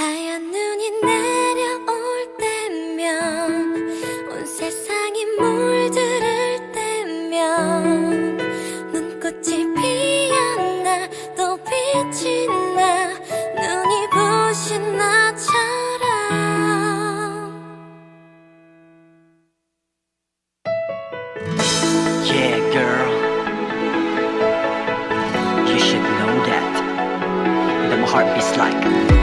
하얀 눈이 내려올 때면 온 세상이 물들을 때면 눈꽃이 피었나 또 빛이 나 눈이 부신 나처럼 Yeah girl You should know that The heart beats like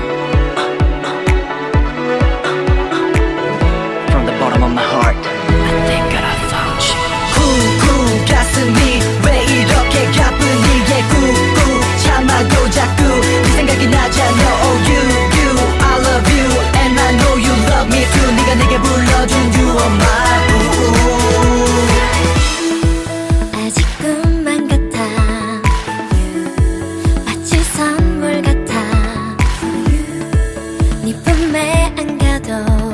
window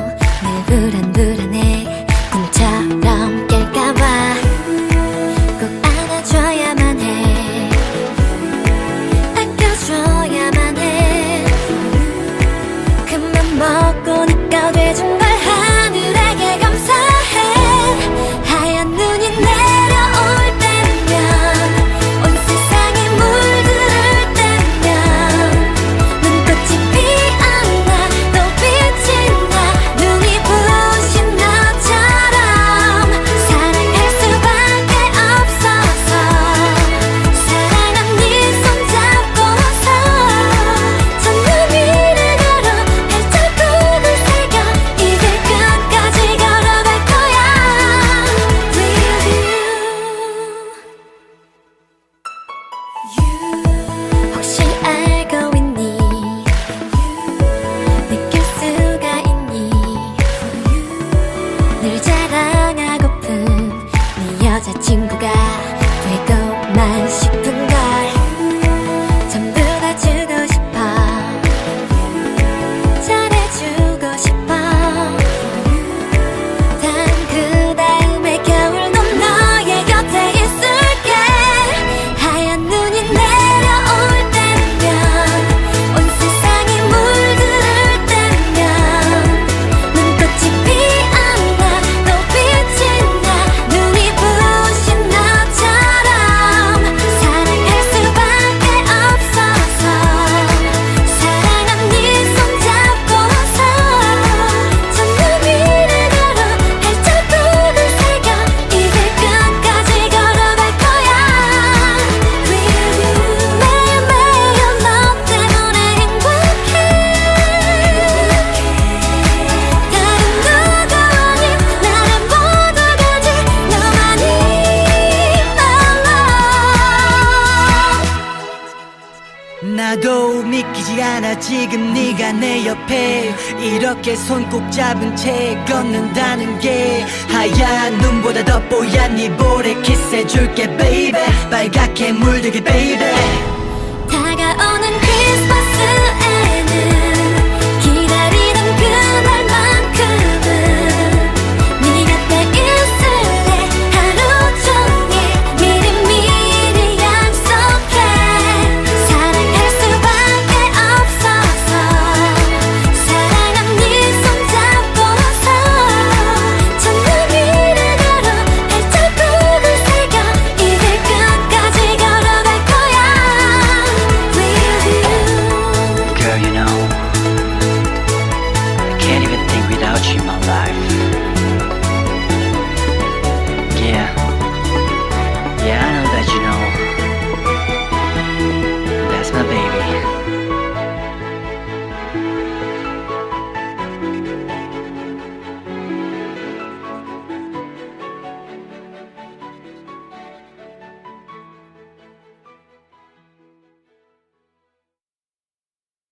나도 믿기지 않아. 지금 네가 내 옆에. 이렇게 손 꼭 잡은 채 걷는다는 게 하얀 눈보다 더 뽀얀 이 볼에 키스해줄게 baby. 빨갛게 물들게 baby.